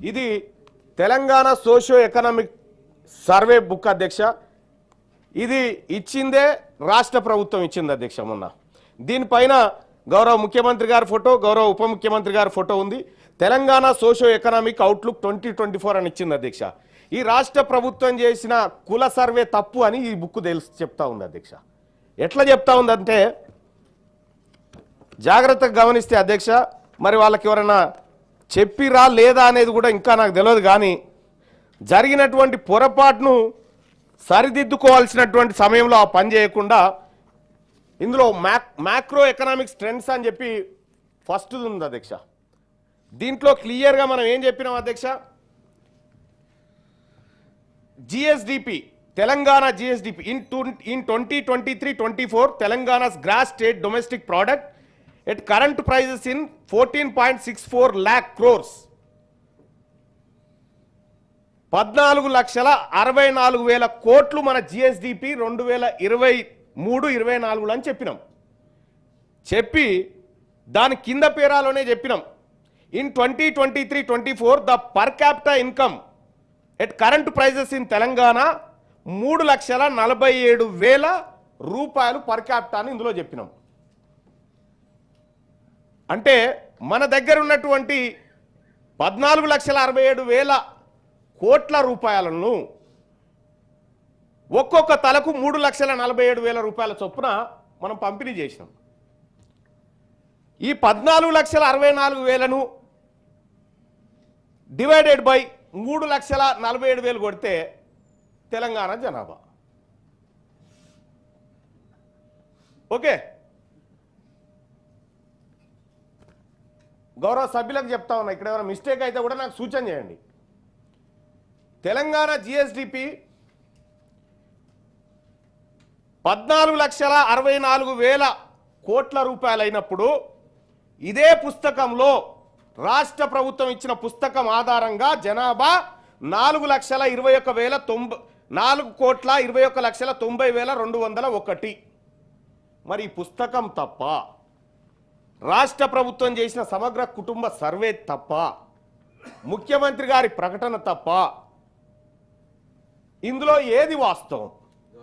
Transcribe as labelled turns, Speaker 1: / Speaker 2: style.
Speaker 1: ఇది Telangana socio economic survey book అధ్యక్ష. ఇది ఇచ్చిందే రాష్ట్ర ప్రభుత్వం ఇచ్చింది అధ్యక్ష మొన్న. దీనిపైన గౌరవ ముఖ్యమంత్రి గారి ఫోటో గౌరవ ఉప ముఖ్యమంత్రి గారి ఫోటో ఉంది. Telangana socio economic outlook twenty twenty four అని ఇచ్చింది అధ్యక్ష. ఈ రాష్ట్ర ప్రభుత్వం చేసిన కుల సర్వే తప్పు అని ఈ బుక్ తెలుసు చెప్తా ఉంది అధ్యక్ష. ఎట్లా చెప్తా ఉందంటే జాగ్రత్తగా గమనిస్తే అధ్యక్ష మరి వాళ్ళకి ఎవరైనా చెప్పిరా లేదా అనేది కూడా ఇంకా నాకు తెలియదు కానీ జరిగినటువంటి పొరపాటును సరిదిద్దుకోవాల్సినటువంటి సమయంలో ఆ పని చేయకుండా ఇందులో మ్యాక్ మ్యాక్రో ఎకనామిక్స్ ట్రెండ్స్ అని చెప్పి ఫస్ట్ ఉంది అధ్యక్ష. దీంట్లో క్లియర్గా మనం ఏం చెప్పినాం అధ్యక్ష? GSDP Telangana GSDP. In two in twenty twenty three twenty four Telangana's gross state domestic product at current prices in fourteen point six four lakh crores పద్నాలుగు లక్షల అరవై నాలుగు వేల కోట్లు మన జిఎస్డిపి రెండు వేల ఇరవై మూడు ఇరవై నాలుగులో అని చెప్పినాం. చెప్పి దాని కింద పేరాలోనే చెప్పినాం. In twenty twenty three twenty four the per capita income at current prices in Telangana మూడు లక్షల నలభై ఏడు వేల రూపాయలు పర్ క్యాపిటా అని ఇందులో చెప్పినాం. అంటే మన దగ్గర ఉన్నటువంటి పద్నాలుగు లక్షల అరవై ఏడు వేల కోట్ల రూపాయలను ఒక్కొక్క తలకు మూడు లక్షల నలభై ఏడు వేల రూపాయల చొప్పున మనం పంపిణీ చేసినాం. ఈ పద్నాలుగు లక్షల అరవై నాలుగు వేలను డివైడెడ్ బై మూడు లక్షల నలభై ఏడు వేలు కొడితే తెలంగాణ జనాభా. ఓకే? గౌరవ సభ్యులకు చెప్తా ఉన్నా ఇక్కడ ఏమైనా మిస్టేక్ అయితే కూడా నాకు సూచన చేయండి. తెలంగాణ జిఎస్డిపి పద్నాలుగు లక్షల అరవై నాలుగు వేల కోట్ల రూపాయలైనప్పుడు ఇదే పుస్తకంలో రాష్ట్ర ప్రభుత్వం ఇచ్చిన పుస్తకం ఆధారంగా జనాభా నాలుగు లక్షల ఇరవై ఒక్క వేల తొంభై నాలుగు కోట్ల ఇరవై ఒక్క లక్షల తొంభై వేల రెండు వందల ఒకటి. మరి పుస్తకం తప్ప రాష్ట్ర ప్రభుత్వం చేసిన సమగ్ర కుటుంబ సర్వే తప్ప ముఖ్యమంత్రి గారి ప్రకటన తప్ప ఇందులో ఏది వాస్తవం?